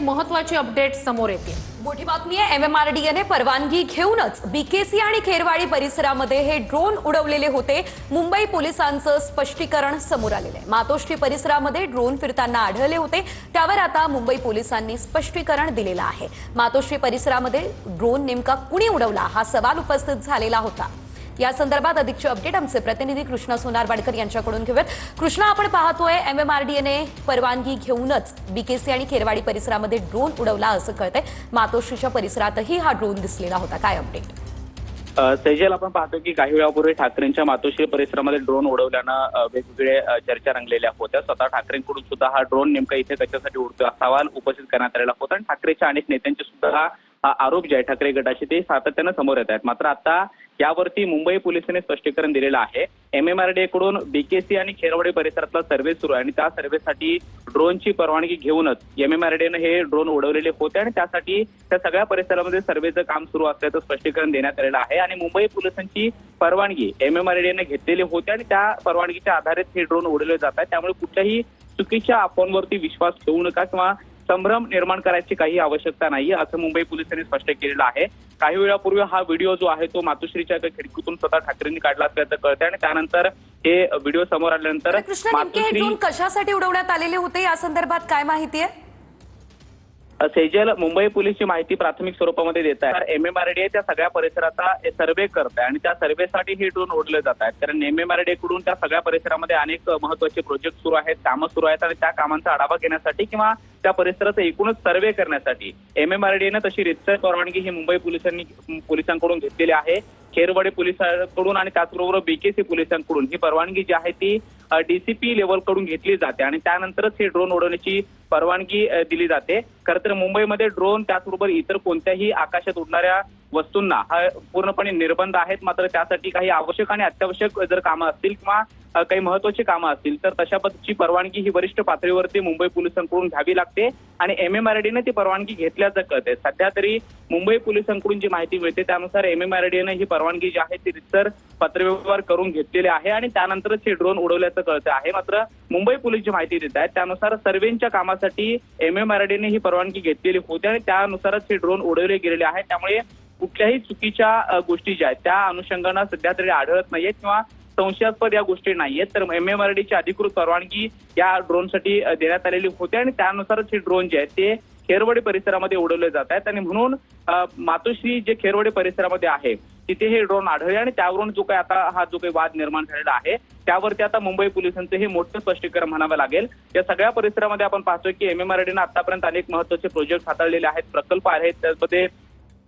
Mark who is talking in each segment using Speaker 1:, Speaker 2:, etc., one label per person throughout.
Speaker 1: एक महत्वाची अपडेट समोर येते.
Speaker 2: मोठी बातमी आहे एम एम आर डी एने परवानगी घेऊनच बीकेसी आणि खेरवाडी परिसरामध्ये हे ड्रोन उडवलेले होते. मुंबई पोलिसांचं स्पष्टीकरण समोर आलेलं आहे. मातोश्री परिसरामध्ये ड्रोन फिरताना आढळले होते. त्यावर आता मुंबई पोलिसांनी स्पष्टीकरण दिलेलं आहे. मातोश्री परिसरामध्ये ड्रोन नेमका कुणी उडवला? हा सवाल उपस्थित झालेला होता. या संदर्भात अधिकचे अपडेट आमचे प्रतिनिधी कृष्णा सोनार वाडकर यांच्याकडून घेऊयात. कृष्णा आपण पाहतोय एम एम आर डी एने परवानगी घेऊनच बीकेसी आणि खेरवाडी परिसरामध्ये ड्रोन उडवला असं कळतंय. मातोश्रीच्या परिसरातही हा ड्रोन दिसलेला होता. काय अपडेट?
Speaker 3: अ, सेजल आपण पाहतो की काही वेळापूर्वी ठाकरेंच्या मातोश्री परिसरामध्ये ड्रोन उडवल्यानं वेगवेगळ्या वेगवेगळे चर्चा रंगलेल्या होत्या. स्वतः ठाकरेंकडून सुद्धा हा ड्रोन नेमका इथे कशासाठी उडतो हा सवाल उपस्थित करण्यात आलेला होता. आणि ठाकरेच्या अनेक नेत्यांचे सुद्धा हा आरोप जे आहे ठाकरे गटाचे ते सातत्यानं समोर येत आहेत. मात्र आता यावरती मुंबई पोलिसांनी स्पष्टीकरण दिलेलं आहे. एमकडून बीकेसी आणि खेरवाडी परिसरातला सर्व्हे सुरू आहे आणि त्या सर्व्हेसाठी ड्रोनची परवानगी घेऊनच एम हे ड्रोन उडवलेले होते आणि त्यासाठी त्या सगळ्या परिसरामध्ये सर्व्हेचं काम सुरू असल्याचं स्पष्टीकरण देण्यात आलेलं आहे. आणि मुंबई पोलिसांची परवानगी एम घेतलेली होती आणि त्या परवानगीच्या आधारेच हे ड्रोन उडवले जात आहेत. त्यामुळे कुठल्याही चुकीच्या अफवांवरती विश्वास ठेवू नका किंवा संभ्रम निर्माण करायची काही आवश्यकता नाही असं मुंबई पोलिसांनी स्पष्ट केलेलं आहे. काही वेळापूर्वी हा व्हिडिओ जो आहे तो मातोश्रीच्या खिडकीतून स्वतः ठाकरेंनी काढला असल्याचं कळतंय आणि त्यानंतर हे व्हिडिओ समोर आल्यानंतर
Speaker 2: तर कृष्णा नेमके हे ड्रोन कशासाठी उडवण्यात आलेले होते? या संदर्भात काय माहिती आहे?
Speaker 3: सेजल मुंबई पोलीसची माहिती प्राथमिक स्वरूपामध्ये देत आहे एम एम आर डी त्या सगळ्या परिसराचा सर्वे करत आहे आणि त्या सर्वेसाठी हे ड्रोन ओढले जात आहेत. कारण एम एम आर डी कडून त्या सगळ्या परिसरामध्ये अनेक महत्त्वाचे प्रोजेक्ट सुरू आहेत कामं सुरू आहेत आणि त्या कामांचा आढावा घेण्यासाठी किंवा त्या परिसराचा एकूणच सर्वे करण्यासाठी एम एम आर डी तशी रितसर परवानगी ही मुंबई पोलिसांनी पोलिसांकडून घेतलेली आहे. खेरवाडी पोलिसांकडून आणि त्याचबरोबर बीकेसी पोलिसांकडून ही परवानगी जी आहे ती डीसीपी लेवलकडून घेतली जाते आणि त्यानंतरच हे ड्रोन उडवण्याची परवानगी दिली जाते. खरं तर मुंबईमध्ये ड्रोन त्याचबरोबर इतर कोणत्याही आकाशात उडणाऱ्या वस्तूंना हा पूर्णपणे निर्बंध आहेत. मात्र त्यासाठी काही आवश्यक आणि अत्यावश्यक जर कामं असतील किंवा काही महत्वाची कामं असतील तर तशा पद्धतीची परवानगी ही वरिष्ठ पातळीवरती मुंबई पोलिसांकडून घ्यावी लागते. आणि एम एम आर ती परवानगी घेतल्याचं कळते सध्या तरी मुंबई पोलिसांकडून जी माहिती मिळते त्यानुसार एम एम आर ही परवानगी जी आहे ती रितसर पत्रव्यवहार करून घेतलेले आहे आणि त्यानंतरच हे ड्रोन उडवल्याचं कळतं आहे मात्र मुंबई पोलीस जी माहिती देत आहेत. त्यानुसार सर्वेंच्या कामासाठी एम एम आर ही परवानगी घेतलेली होती आणि त्यानुसारच हे ड्रोन उडवले गेलेले आहेत. त्यामुळे कुठल्याही चुकीच्या गोष्टी ज्या आहेत त्या अनुषंगानं सध्या तरी आढळत नाहीयेत किंवा संशयास्पद या गोष्टी नाहीयेत. तर एम एम आर अधिकृत परवानगी या ड्रोनसाठी देण्यात आलेली होती आणि त्यानुसारच हे ड्रोन जे आहेत ते खेरवडी परिसरामध्ये उडवले जात आहेत. आणि म्हणून मातोश्री जे खेरवडी परिसरामध्ये आहे तिथे हे ड्रोन आढळले आणि त्यावरून जो काही आता हा जो काही वाद निर्माण झालेला आहे त्यावरती आता मुंबई पोलिसांचं हे मोठं स्पष्टीकरण म्हणावं लागेल. या सगळ्या परिसरामध्ये आपण पाहतोय की एम एम आर आतापर्यंत अनेक महत्त्वाचे प्रोजेक्ट हाताळलेले आहेत. प्रकल्प आहेत त्यामध्ये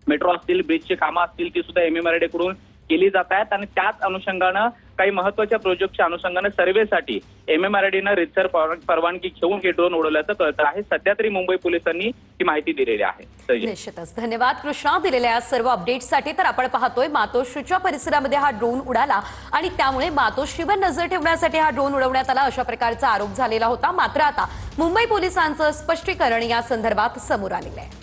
Speaker 3: मेट्रो असतील ब्रिजची कामं असतील ती सुद्धा एम एम आरकडून केली जात आहेत. आणि त्याच अनुषंगानं काही महत्त्वाच्या प्रोजेक्टच्या अनुषंगाने सर्वेसाठी एमएमआरडीनं रितसर परवानगी घेऊन हे ड्रोन उडवल्याचं कळतं आहे. सध्या तरी मुंबई पोलिसांनी ही माहिती दिलेली आहे.
Speaker 2: निश्चितच. धन्यवाद कृष्णा. दिलेल्या या सर्व अपडेटसाठी तर आपण पाहतोय मातोश्रीच्या परिसरामध्ये हा ड्रोन उडाला आणि त्यामुळे मातोश्रीवर नजर ठेवण्यासाठी हा ड्रोन उडवण्यात आला अशा प्रकारचा आरोप झालेला होता. मात्र आता मुंबई पोलिसांचं स्पष्टीकरण या संदर्भात समोर आलेलं आहे.